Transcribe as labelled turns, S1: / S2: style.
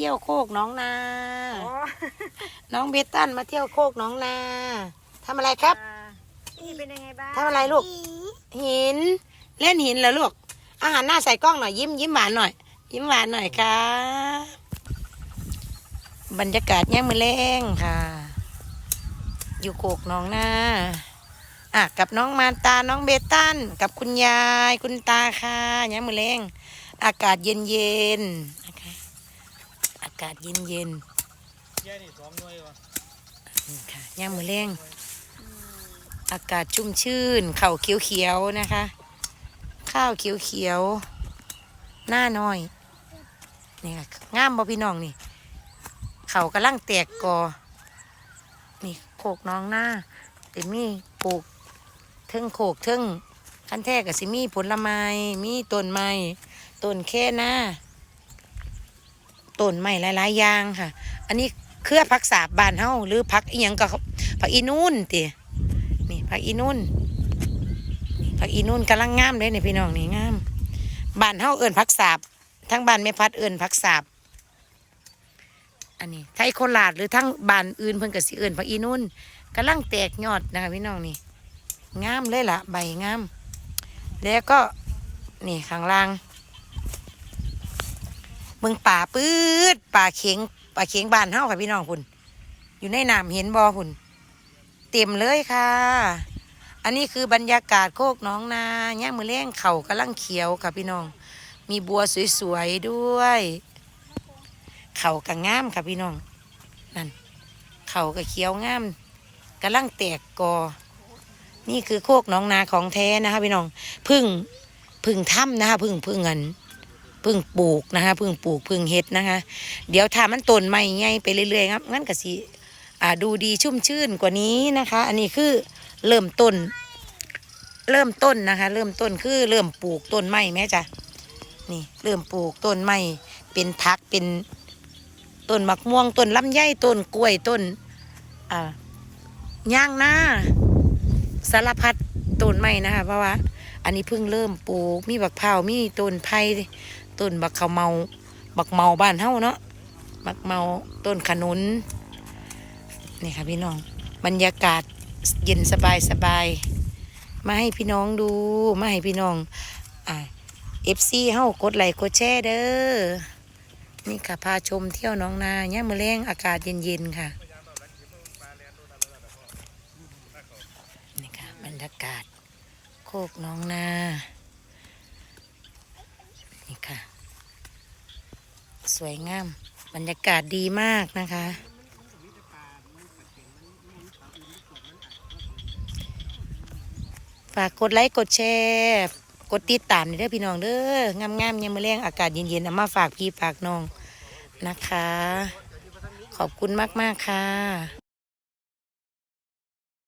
S1: เที่ยวโคกน้องนา
S2: โอ้
S1: น้องเบตันมาเที่ยวโคกน้องนาทำอะไรครับ
S2: อ่านี่เป็นยังไงบ้าง
S1: ทำอะไรลูก หิน เล่นหินเหรอลูก อาหารหน้าใส่กล้องหน่อยยิ้มยิ้มหวานหน่อย ยิ้มหวานหน่อยครับ บรรยากาศแย่งมือแรงค่ะ อยู่โคกน้องนาอะกับน้องมารตา น้องเบตัน กับคุณยาย คุณตาค่ะแย่งมือแรงอากาศเย็นเย็นๆนะคะ อากาศเย็นเย็น
S3: แย่นี่สองหน่วยวะ
S1: นี่ค่ะย่งมือแรงอากาศชุ่มชื่น เข่าเขียวๆนะคะ ข้าวเขียวๆหน้าน้อยนี่ค่ะงามบ่พี่น้องนี่ เขากำลังแตกกอนี่โขกน้องหน้าแต่มีปลูกเทึ่งโขกเทึ่งคันแท้กับสิมีผลไม้มีต้นไม้ต้นแค่หน้า ต้นไม้หลายๆอย่างค่ะ อันนี้เครือพักษาบบานเฮาหรือพักอีหยังก็ผักอีนูนตินี่ผักอีนุ่นนี่ผักอีนุ่นกำลังงามเลยเนี่ยพี่น้องนี่งามบานเฮาเอิญผักสาบทั้งบานแม่พัดเอิญผักสาบอันนี้ไทยโคราชหรือทั้งบานอื่นเพิ่นก็สิเอิญผักอีนุ่นกำลังแตกยอดนะคะพี่น้องนี่งามเลยล่ะ ใบงาม แล้วก็นี่ข้างล่าง เมืองป่าปื๊ดป่าเข็งป่าเข็งบานเฮาค่ะพี่น้องคุณอยู่ในน้ำเห็นบ่คุณเต็มเลยค่ะ อันนี้คือบรรยากาศโคกน้องนาย่มือเล้งเขากำลังเขียวค่ะพี่น้อง มีบัวสวยๆด้วย เขากะงามค่ะพี่น้องนั่นเขากะเขียวงามกำลังแตกกอ นี่คือโคกน้องนาของแท้นะคะพี่น้องพึ่งพึ่งถ้ำนะคะพึ่งพึ่งเงิน พึ่งปลูกนะคะพึ่งปลูกพึ่งเฮ็ดนะคะ เดี๋ยวถ้ามันต้นใหม่ใหญ่ไปเรื่อยๆครับงั้นก็สิอ่าดูดีชุ่มชื่นกว่านี้นะคะ อันนี้คือเริ่มต้น เริ่มต้นนะคะ เริ่มต้นคือเริ่มปลูกต้นไม้แม่จ้ะนี่เริ่มปลูกต้นไม้เป็นพักเป็นต้นมะม่วงต้นลำไยต้นกล้วยต้นอ่าย่างหน้าสารพัดต้นไม้นะคะ เพราะว่า อันนี้เพิ่งเริ่มปลูกมีบักเผามีต้นไผ่ ต้นบักเขาเมา บักเมาบ้านเฮาเนาะบักเมาต้นขนุนนี่ค่ะพี่น้อง บรรยากาศเย็นสบายสบายมาให้พี่น้องดู มาให้พี่น้องอ่าเอฟซีเฮากดไลค์กดแชร์เด้อนี่ค่ะพาชมเที่ยวน้องนาเนี่ยมมือแรงอากาศเย็นๆค่ะนี่ค่ะบรรยากาศโคกน้องนา นี่ค่ะ สวยงาม บรรยากาศดีมากนะคะ ฝากกดไลค์กดแชร์กดติดตามเด้อพี่น้องเด้องามๆยังมาแรงอากาศเย็นๆเอามาฝากพี่ฝากน้องนะคะ ขอบคุณมากๆค่ะ